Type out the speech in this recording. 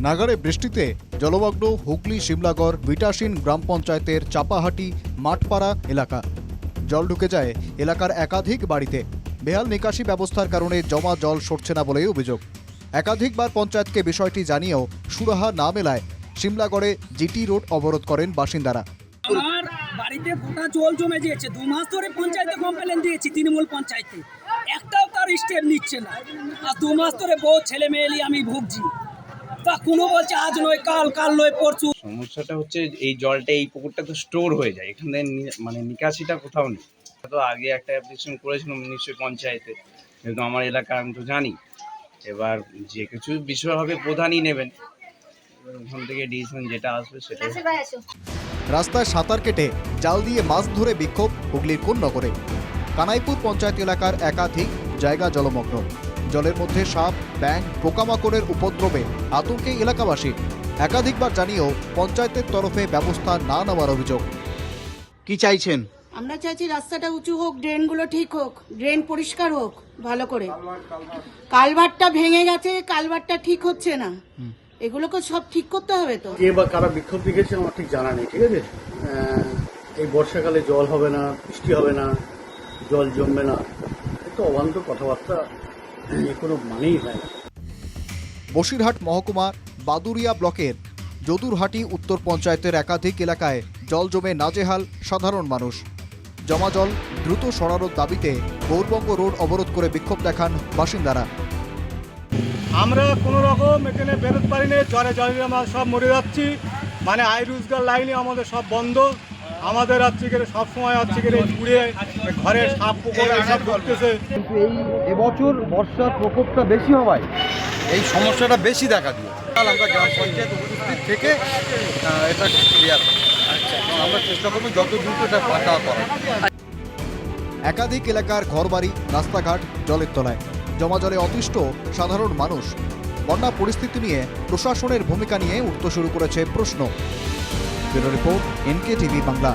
নাগারে বৃষ্টিতে জলমগ্ন হুগলি শিমলাগড় বিটাসিন গ্রাম পঞ্চায়েতের চাপাহাটি, মাঠপাড়া এলাকা। জল ঢুকে যায় এলাকার একাধিক বাড়িতে। বেহাল নিকাশি ব্যবস্থার কারণে জমা জল সরছে না বলেই অভিযোগ। একাধিকবার পঞ্চায়েতকে বিষয়টি জানিয়েও সুরাহা না মেলায় শিমলাগড়ে জিটি রোড অবরোধ করেন বাসিন্দারা। বাড়িতে গোটা জল জমে দু মাস ধরে পঞ্চায়েতে কমপ্লেন দিয়েছি তৃণমূল পঞ্চায়েতে। একটাও তার স্টেপ নিচ্ছে না। আর দু মাস ধরে ছেলে, মেয়ে আমি ভুগছি। তা কোনো বলছে আজ নয় কাল কাল নয় পরশু। সমস্যাটা হচ্ছে এই জলটা এই পুকুরটা তো স্টোর হয়ে যায়। এখানে মানে নিকাশিটা কোথাও নেই। তো আগে একটা অ্যাপ্লিকেশন করেছিলাম নিশ্চয়ই পঞ্চায়েতে। কিন্তু আমার এলাকা আমি তো জানি। এবার যে কিছু বিষয় হবে প্রধানই নেবেন। এবার ওখান থেকে ডিসিশন যেটা আসবে সেটা রাস্তায় সাঁতার কেটে জাল দিয়ে মাছ ধরে বিক্ষোভ হুগলির কোন নগরে? কানাইপুর পঞ্চায়েত এলাকার একাধিক জায়গা জলমগ্ন। জলের মধ্যে সাপ ব্যাং পোকামাকড়ের উপদ্রবে আতঙ্কে এলাকাবাসী। একাধিকবার জানিয়েও পঞ্চায়েতের তরফে ব্যবস্থা না নেওয়ার অভিযোগ। কি চাইছেন? আমরা চাইছি রাস্তাটা উঁচু হোক ড্রেনগুলো ঠিক হোক ড্রেন পরিষ্কার হোক ভালো করে। কালভারটা ভেঙে গেছে কালভারটা ঠিক হচ্ছে না। এগুলোকে সব ঠিক করতে হবে তো। কে বা কারা বিক্ষোভ দেখিয়েছে আমার ঠিক জানা নেই ঠিক আছে? এই বর্ষাকালে জল হবে না বৃষ্টি হবে না জল জমবে না। একটু অবান্ত কথাবার্তা কোনো মানেই হয় না। বসিরহাট মহকুমা বাদুরিয়া ব্লকের যদুরহাটি উত্তর পঞ্চায়েতের একাধিক এলাকায় জল জমে নাজেহাল সাধারণ মানুষ। জমা জল দ্রুত সরানোর দাবিতে গৌরবঙ্গ রোড অবরোধ করে বিক্ষোভ দেখান বাসিন্দারা। আমরা কোনো রকম এখানে বেরোতে পারি না জ্বরে জ্বরে আমরা সব মরে যাচ্ছি। মানে আয় রোজগার লাইনে আমাদের সব বন্ধ। আমাদের গেলে সবসময় গেলে ঘুরে ঘরে সাপ পুকুর সব ঢুকতেছে। কিন্তু এই এবছর বর্ষার প্রকোপটা বেশি হওয়ায় এই সমস্যাটা বেশি দেখা দিয়ে আমরা গ্রাম পঞ্চায়েত উপস্থিত থেকে এটা ক্লিয়ার আচ্ছা আমরা চেষ্টা করব যত দ্রুত এটা পাকা করা একাধিক এলাকার ঘরবাড়ি, রাস্তাঘাট জলের তলায়। জমা জলে অতিষ্ঠ সাধারণ মানুষ বন্যা পরিস্থিতি নিয়ে প্রশাসনের ভূমিকা নিয়ে উঠতে শুরু করেছে প্রশ্ন। Report N K TV Bangla.